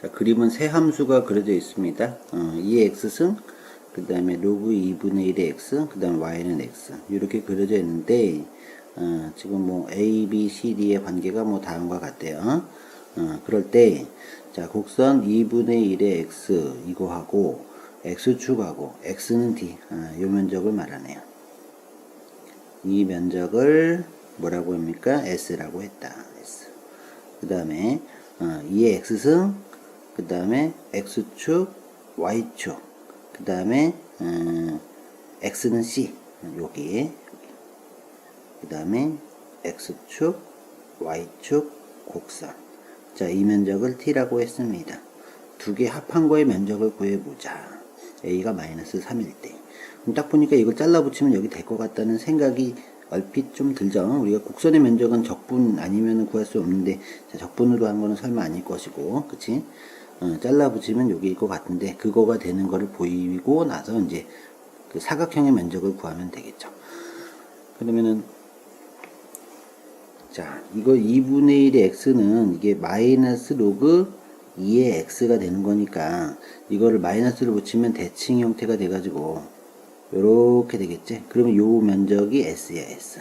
자, 그림은 세 함수가 그려져 있습니다. 어, 2x승, 그 다음에 로그 2분의 1의 x, 그 다음에 y는 x. 이렇게 그려져 있는데, 어, 지금 뭐 a, b, c, d의 관계가 뭐 다음과 같대요. 어, 그럴 때, 자, 곡선 2분의 1의 x, 이거하고, x축하고, x는 d, 어, 요 면적을 말하네요. 이 면적을 뭐라고 합니까? s라고 했다. s. 그 다음에, 어, 2의 x승, 그 다음에 x축, y축, 그 다음에 음, x는 c 여기 그 다음에 x축, y축, 곡선 자 이 면적을 t라고 했습니다. 두 개 합한 거의 면적을 구해보자. a가 마이너스 3일 때. 그럼 딱 보니까 이걸 잘라 붙이면 여기 될 것 같다는 생각이 얼핏 좀 들죠. 우리가 곡선의 면적은 적분 아니면 구할 수 없는데 자, 적분으로 한 거는 설마 아닐 것이고, 그치? 어, 잘라 붙이면 여기일 것 같은데 그거가 되는 거를 보이고 나서 이제 그 사각형의 면적을 구하면 되겠죠. 그러면은 자 이거 2분의 1의 x는 이게 마이너스 로그 2의 x가 되는 거니까 이거를 마이너스를 붙이면 대칭 형태가 돼가지고 요렇게 되겠지. 그러면 요 면적이 s야 s.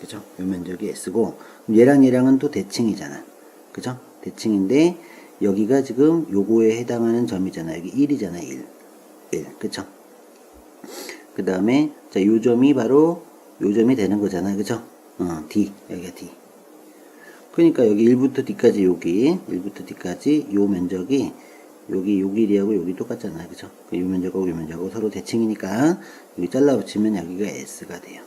그죠? 요 면적이 s고 얘랑 얘랑은 또 대칭이잖아. 그죠? 대칭인데 여기가 지금 요거에 해당하는 점이잖아. 여기 1이잖아. 1. 1. 그쵸? 그 다음에, 자, 요 점이 바로 요 점이 되는 거잖아. 그쵸? 어, D. 여기가 D. 그러니까 여기 1부터 D까지 여기, 1부터 D까지 요 면적이 여기 요 길이하고 여기 똑같잖아. 그쵸? 그요 면적하고 요 면적하고 서로 대칭이니까 여기 잘라 붙이면 여기가 S가 돼요.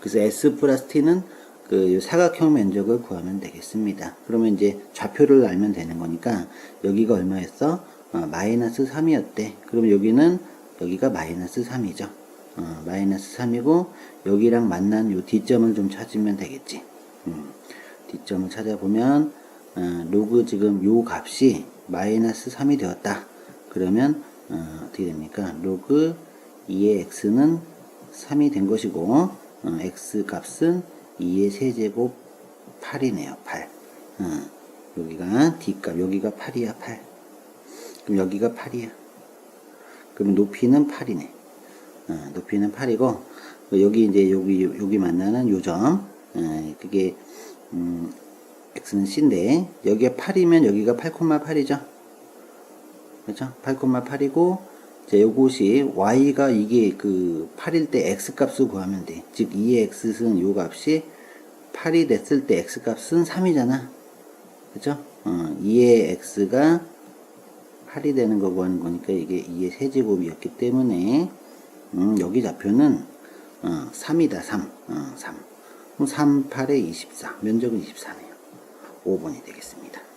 그래서 S 플러스 T는 그 사각형 면적을 구하면 되겠습니다. 그러면 이제 좌표를 알면 되는 거니까 여기가 얼마였어? 어, 마이너스 3이었대. 그럼 여기는 여기가 마이너스 3이죠. 어, 마이너스 3이고 여기랑 만난 요 D점을 좀 찾으면 되겠지. 음, D점을 찾아보면 어, 로그 지금 요 값이 마이너스 3이 되었다. 그러면 어, 어떻게 됩니까? 로그 2의 x는 3이 된 것이고 어, x 값은 2의 세제곱 8이네요. 8. 어, 여기가 D값, 여기가 8이야, 8. 그럼 여기가 8이야. 그럼 높이는 8이네. 어, 높이는 8이고, 여기 이제 여기, 여기 만나는 요점, 어, 그게, 음, X는 C인데, 여기가 8이면 여기가 8,8이죠. 그죠? 8,8이고, 자, 요것이 y가 이게 그 8일 때 x 값을 구하면 돼. 즉 2x는 요 값이 8이 됐을 때 x 값은 3이잖아. 그죠? 어, 2의 x가 8이 되는 거 구하는 거니까 이게 2의 세제곱이었기 때문에 음, 여기 좌표는 어, 3이다. 3. 어, 3. 그럼 3, 8에 24. 면적은 24네요. 5번이 되겠습니다.